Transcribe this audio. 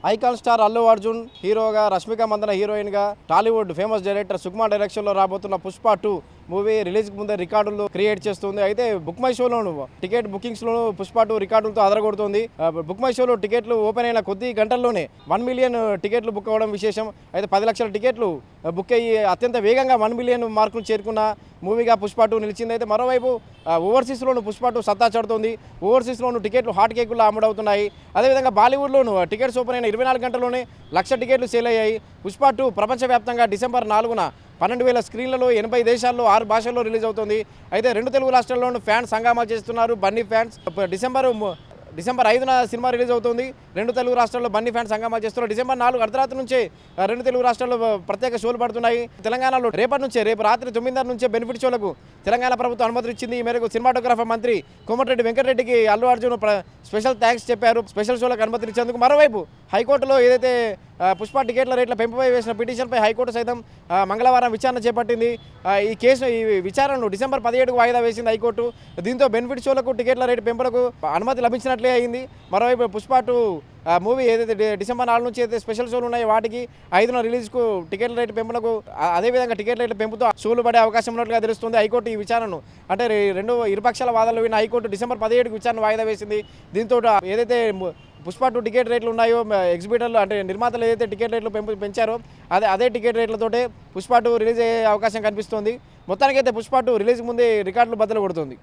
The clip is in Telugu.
ఐకాన్ స్టార్ అల్లు అర్జున్ హీరోగా రష్మిక మందన హీరోయిన్గా టాలీవుడ్ ఫేమస్ డైరెక్టర్ సుకుమార్ డైరెక్షన్లో రాబోతున్న పుష్ప టూ మూవీ రిలీజ్కి ముందే రికార్డులు క్రియేట్ చేస్తుంది. అయితే బుక్ మై షోలోను టికెట్ బుకింగ్స్లోను పుష్ప టూ రికార్డులతో అదరగొడుతుంది. బుక్ మై షోలో టికెట్లు ఓపెన్ అయిన కొద్ది గంటల్లోనే వన్ మిలియన్ టికెట్లు బుక్ అవ్వడం విశేషం. అయితే పది లక్షల టికెట్లు బుక్ అయ్యి అత్యంత వేగంగా వన్ మిలియన్ మార్కులు చేరుకున్న మూవీగా పుష్ప టూ నిలిచింది. అయితే మరోవైపు ఓవర్సీస్లోను పుష్ప టూ సత్తా చడుతుంది ఓవర్సీస్లోను టికెట్లు హాట్ కేకుల్లో అమ్ముడవుతున్నాయి అదేవిధంగా బాలీవుడ్లోను టికెట్స్ ఓపెన్ అయిన ఇరవై నాలుగు గంటల్లోనే లక్ష టికెట్లు సేల్ అయ్యాయి. పుష్ప టూ ప్రపంచవ్యాప్తంగా డిసెంబర్ నాలుగున పన్నెండు వేల స్క్రీన్లలో ఎనభై దేశాల్లో ఆరు భాషల్లో రిలీజ్ అవుతుంది. అయితే రెండు తెలుగు రాష్ట్రాల్లోనూ ఫ్యాన్స్ హంగామా చేస్తున్నారు బన్నీ ఫ్యాన్స్. డిసెంబర్ డిసెంబర్ ఐదున సినిమా రిలీజ్ అవుతుంది. రెండు తెలుగు రాష్ట్రాల్లో బన్నీ ఫ్యాన్స్ హంగామా చేస్తున్నారు. డిసెంబర్ నాలుగు అర్ధరాత్రి నుంచే రెండు తెలుగు రాష్ట్రాల్లో ప్రత్యేక షోలు పడుతున్నాయి. తెలంగాణలో రేపటి నుంచే రేపు రాత్రి తొమ్మిదిన్నర నుంచే బెనిఫిట్ షోలకు తెలంగాణ ప్రభుత్వం అనుమతి ఇచ్చింది. ఈ మేరకు సినిమాటోగ్రాఫర్ మంత్రి కోమటిరెడ్డి వెంకటరెడ్డికి అల్లు అర్జున్ స్పెషల్ థ్యాంక్స్ చెప్పారు. స్పెషల్ షోలకు అనుమతి ఇచ్చేందుకు మరోవైపు హైకోర్టులో ఏదైతే పుష్ప టికెట్ల రేట్ల పెంపుపై వేసిన పిటిషన్పై హైకోర్టు సైతం మంగళవారం విచారణ చేపట్టింది. ఈ కేసు ఈ విచారణను డిసెంబర్ పదిహేడుకు వాయిదా వేసింది హైకోర్టు. దీంతో బెనిఫిట్ షోలకు టికెట్ల రేటు పెంపులకు అనుమతి లభించినట్లే అయింది. మరోవైపు పుష్ప టూ మూవీ ఏదైతే డిసెంబర్ నాలుగు నుంచి అయితే స్పెషల్ షోలు ఉన్నాయో వాటికి ఐదున రిలీజ్కు టికెట్ల రేటు పెంపులకు అదేవిధంగా టికెట్ రేట్లు పెంపుతో షోలు పడే అవకాశం ఉన్నట్లుగా తెలుస్తుంది హైకోర్టు ఈ విచారణను. అంటే రెండు ఇరుపక్షాల వాదనలు విన్న హైకోర్టు డిసెంబర్ పదిహేడుకు విచారణ వాయిదా వేసింది. దీంతో ఏదైతే పుష్ప టూ టికెట్ రేట్లు ఉన్నాయో ఎగ్జిబిటర్లు అంటే నిర్మాతలు ఏదైతే టికెట్ రేట్లు పెంపు పెంచారో అదే అదే టికెట్ రేట్లతోటే పుష్ప టూ రిలీజ్ అయ్యే అవకాశం కనిపిస్తుంది. మొత్తానికైతే పుష్ప టూ రిలీజ్ ముందే రికార్డులు బద్దలు కొడుతుంది.